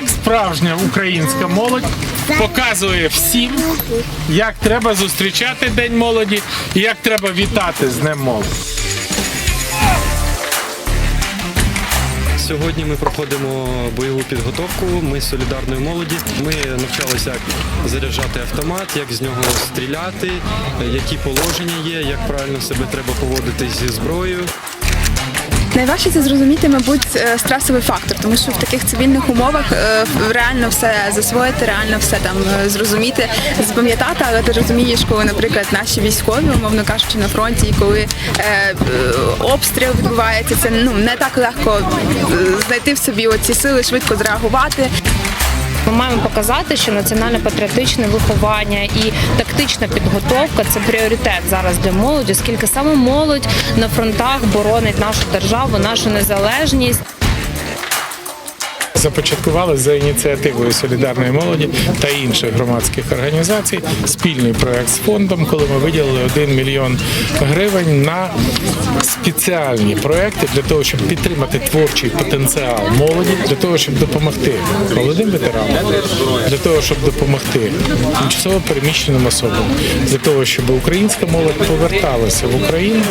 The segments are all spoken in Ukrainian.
Так справжня українська молодь показує всім, як треба зустрічати День молоді і як треба вітати з Днем молоді. Сьогодні ми проходимо бойову підготовку. Ми з солідарної молоді. Ми навчалися, як заряджати автомат, як з нього стріляти, які положення є, як правильно себе треба поводити зі зброєю. Найважче це зрозуміти, мабуть, е, стресовий фактор, тому що в таких цивільних умовах е, реально все засвоїти, реально все там е, зрозуміти, запам'ятати. Але ти розумієш, коли, наприклад, наші військові, умовно кажучи, на фронті, і коли обстріл відбувається, це ну не так легко знайти в собі оці сили, швидко зреагувати. Ми маємо показати, що національно-патріотичне виховання і тактична підготовка це пріоритет зараз для молоді, оскільки саме молодь на фронтах боронить нашу державу, нашу незалежність. Започаткували за ініціативою солідарної молоді та інших громадських організацій спільний проект з фондом, коли ми виділили 1 мільйон гривень на спеціальні проекти для того, щоб підтримати творчий потенціал молоді, для того, щоб допомогти молодим ветеранам, для того, щоб допомогти тимчасово переміщеним особам, для того, щоб українська молодь поверталася в Україну.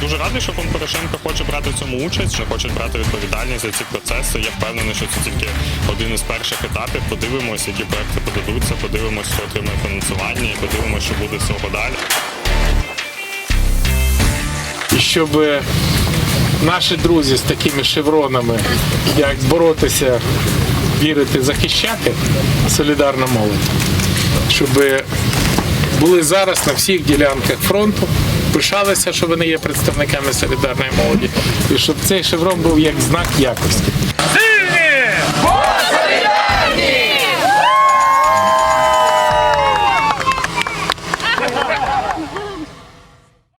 Дуже радий, що пан Порошенко хоче брати в цьому участь, що хоче брати відповідальність за ці процеси. Я впевнений, що це тільки один із перших етапів. Подивимося, які проекти подадуться, подивимося, хто отримає фінансування, і подивимося, що буде з цього далі. І щоб наші друзі з такими шевронами, як боротися, вірити, захищати, солідарна молодь, щоб були зараз на всіх ділянках фронту, пишалися, що вони є представниками солідарної молоді, і щоб цей шеврон був як знак якості.